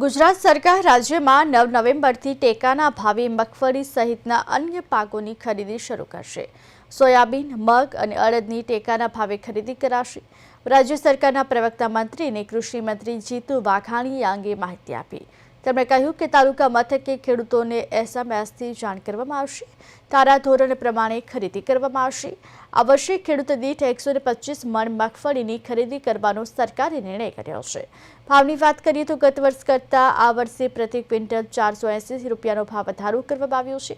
ગુજરાત સરકાર રાજ્યમાં નવ નવેમ્બરથી ટેકાના ભાવે મગફળી સહિતના અન્ય પાકોની ખરીદી શરૂ કરશે. સોયાબીન, મગ અને અડદની ટેકાના ભાવે ખરીદી કરાશે. રાજ્ય સરકારના પ્રવક્તા મંત્રી અને કૃષિ મંત્રી જીતુ વાઘાણીએ અંગે માહિતી આપી. તેમણે કહ્યું કે તાલુકા મથકે ખેડૂતોને એસએમએસથી જાણ કરવામાં આવશે, તારા ધોરણ પ્રમાણે ખરીદી કરવામાં આવશે. આ વર્ષે ખેડૂત દીઠ એકસો ને પચીસ મણ મગફળીની ખરીદી કરવાનો સરકારે નિર્ણય કર્યો છે. ભાવની વાત કરીએ તો ગત વર્ષ કરતાં આ વર્ષે પ્રતિ ક્વિન્ટલ ચારસો એંસી રૂપિયાનો ભાવ વધારો કરવામાં આવ્યો છે.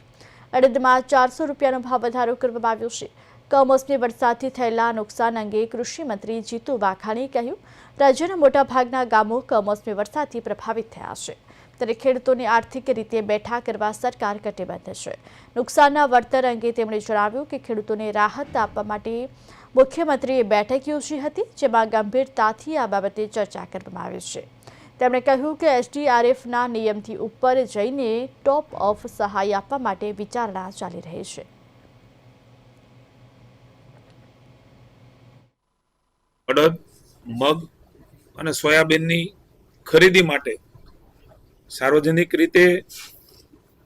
અડદમાં ચારસો રૂપિયાનો ભાવ વધારો કરવામાં આવ્યો છે. કમોસમી વરસાદથી થયેલા નુકસાન અંગે કૃષિ મંત્રી જીતુ વાઘાણીએ કહ્યું, રાજ્યના મોટાભાગના ગામો કમોસમી વરસાદથી પ્રભાવિત થયા છે. ત્યારે ખેડૂતોને આર્થિક રીતે બેઠા કરવા સરકાર કટિબદ્ધ છે. નુકસાનના વળતર અંગે તેમણે જણાવ્યું કે ખેડૂતોને રાહત આપવા માટે મુખ્યમંત્રીએ બેઠક યોજી હતી, જેમાં ગંભીરતાથી આ બાબતે ચર્ચા કરવામાં આવી છે. તેમણે કહ્યું કે એસડીઆરએફના નિયમથી ઉપર જઈને ટોપ ઓફ સહાય આપવા માટે વિચારણા ચાલી રહી છે. અડદ, મગ અને સોયાબીનની ખરીદી માટે સાર્વજનિક રીતે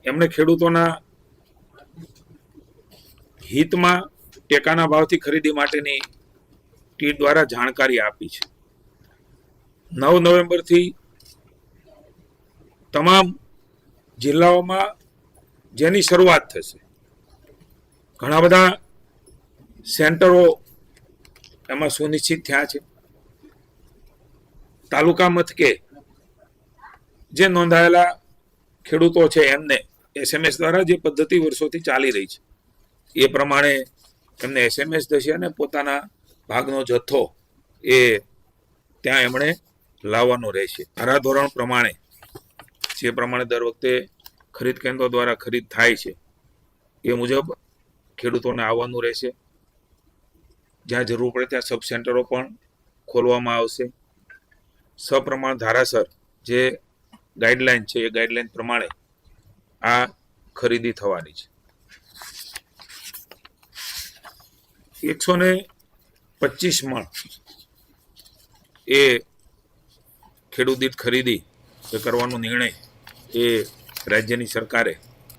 એમણે ખેડૂતોના હિતમાં ટેકાના ભાવથી ખરીદી માટેની ટીટ દ્વારા જાણકારી આપી છે. નવ નવેમ્બરથી તમામ જિલ્લાઓમાં જેની શરૂઆત થશે, ઘણા બધા સેન્ટરો એમાં સુનિશ્ચિત થયા છે. તાલુકા મથકે જે નોંધાયેલા ખેડૂતો છે એમને એસએમએસ દ્વારા જે પદ્ધતિ વર્ષોથી ચાલી રહી છે. એ પ્રમાણે એમને એસએમએસ થશે અને પોતાના ભાગનો જથ્થો એ ત્યાં એમણે લાવવાનો રહેશે. ધારાધોરણ પ્રમાણે જે પ્રમાણે દર વખતે ખરીદ કેન્દ્રો દ્વારા ખરીદ થાય છે, એ મુજબ ખેડૂતોને આવવાનું રહેશે. જ્યાં જરૂર પડે ત્યાં સબ સેન્ટરો પણ ખોલવામાં આવશે. સપ્રમાણ ધારાસર જે ગાઈડલાઈન છે, એ ગાઈડલાઈન પ્રમાણે આ ખરીદી થવાની છે. એકસો ને પચીસ મણ એ ખેડૂત દીઠ ખરીદી કરવાનો નિર્ણય એ રાજ્યની સરકારે